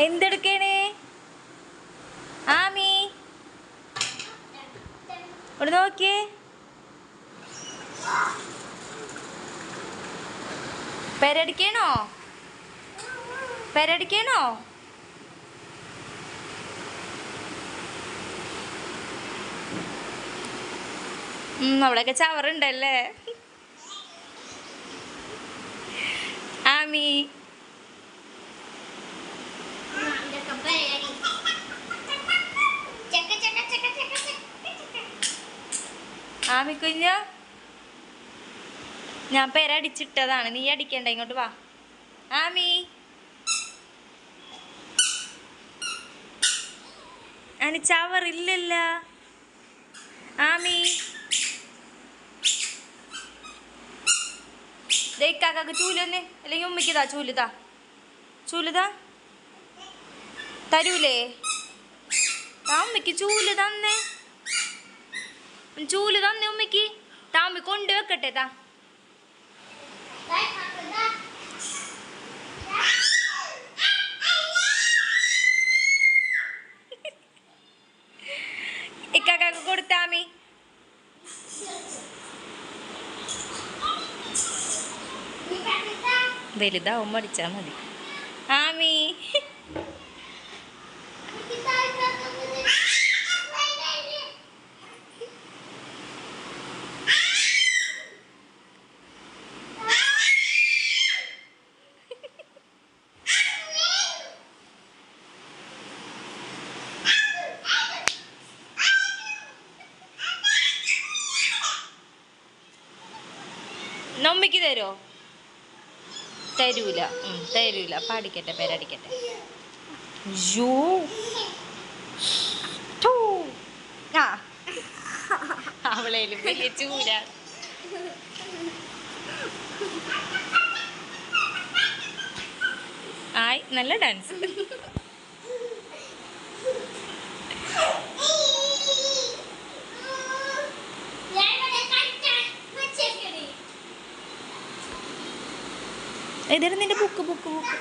എന്തെടുക്കണേ? ആമി. ഇവിടെ നോക്കിയേ. പെരടിക്കണോ? പെരടിക്കണോ? അവിടെയൊക്കെ ചവറുണ്ടല്ലേ? ആമി. ആമി കുഞ്ഞ ഞാൻ പേരടിച്ചിട്ടതാണ്. നീ അടിക്കണ്ട ഇങ്ങോട്ട് വാ. ആമി അതിന് ചവറില്ലല്ല. ആമി ദേ കാക്കാക്ക് ചൂലൊന്ന് അല്ലെങ്കിൽ ഉമ്മയ്ക്കതാ ചൂലുതാ ചൂലുതാ തരൂലേ? ആ ഉമ്മയ്ക്ക് ചൂൽ തന്നേ. ചൂൽ തന്നെ ഉമ്മയ്ക്ക്. താമ്പി കൊണ്ട് വെക്കട്ടെ താ. ഇക്കാക്കാക്ക് കൊടുത്താമി വലുതാവും അടിച്ചാ മതി. ആമി. നമ്മയ്ക്ക് തരുമോ തരൂല. തരൂല. പാടിക്കട്ടെ പേരടിക്കട്ടെ. യോ ഥൂ. ആ. ചൂര. ആയി നല്ല ഡാൻസ്. ഇതൊരു നിന്റെ ബുക്ക് ബുക്ക് ബുക്ക്